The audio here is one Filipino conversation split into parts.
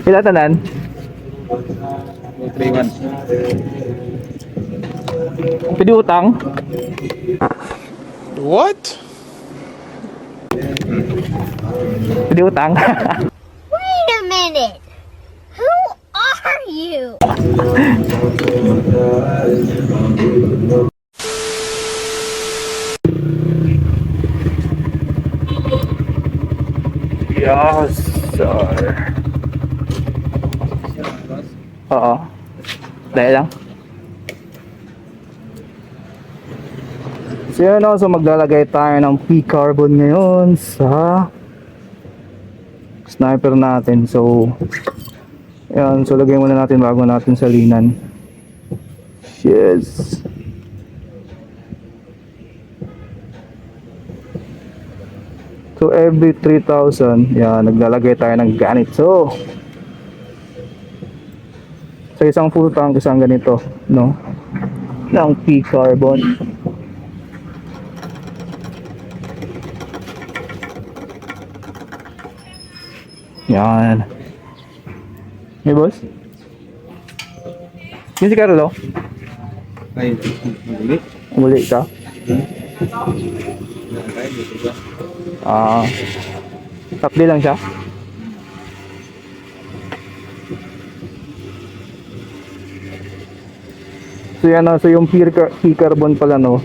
Pila tanan? 231. Pwede utang? What? Pwede utang? Wait a minute. Who are you? yes, sir. Oo. Dahil lang. So yun so maglalagay tayo ng P-carbon ngayon sa sniper natin. So, yan, so lagay muna natin bago natin salinan. Yes. So every 3,000, yan, naglalagay tayo ng ganito. Sa isang full tank, isang ganito, no? Ng P-carbon. Yan. Hey, boss? Yun si Carlo? Ay, muli. Umuli ka? Ah. Tapli lang siya? So yan na, so yung car- key carbon pala no.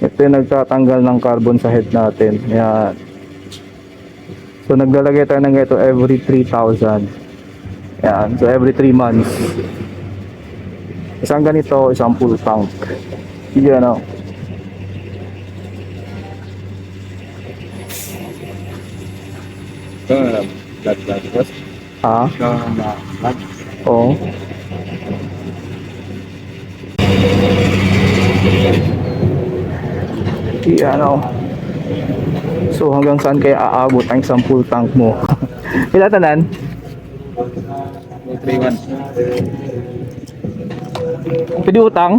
Ito yung nagtatanggal ng carbon sa head natin. Yan. So naglalagay tayo ng ito every 3,000. Yan. So every 3 months. Isang ganito, isang full tank. Yan o. Ito, blood blood. Ha? Ito, na blood. Oo. Yan o. So hanggang saan kaya aabot ang isang full tank mo? Pila tanan? 231. Pwede utang?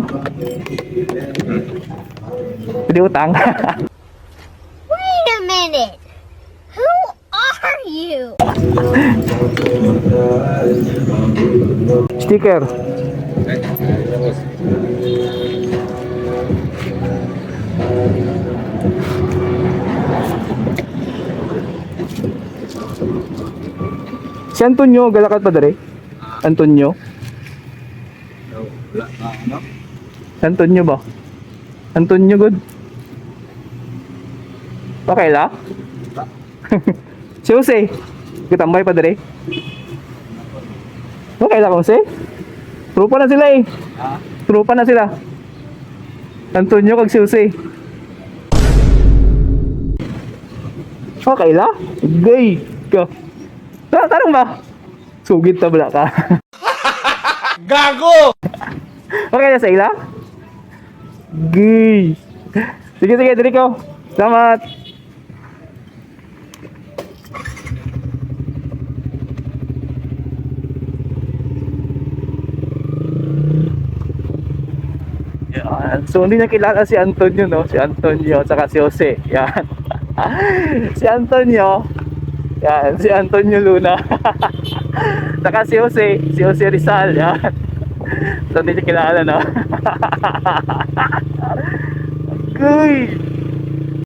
Pwede utang? Wait a minute. Who are you? Sticker. Ay, ito, boss. Si Antonio, galakat pa dere? Antonio? Wala. Ano? Antonio ba? Antonio good? Okay la? si Jose? Kitambay pa dere? Okay la kung si? Trupa na sila eh. Ah, Trupa na sila. Antonio kag si Jose. Okay la? Gay ka. Tara, tarong ba? Sugit tabla ka. Gago! Okay na sa ila? Gay. Sige, sige, diri ko. Salamat. Yan. So, hindi niya kilala si Antonio, no? Si Antonio, saka si Jose. Yan. si Antonio. Yan, si Antonio Luna. saka si Jose, si Jose Rizal. Yan. So, hindi niya kilala, no? Guy!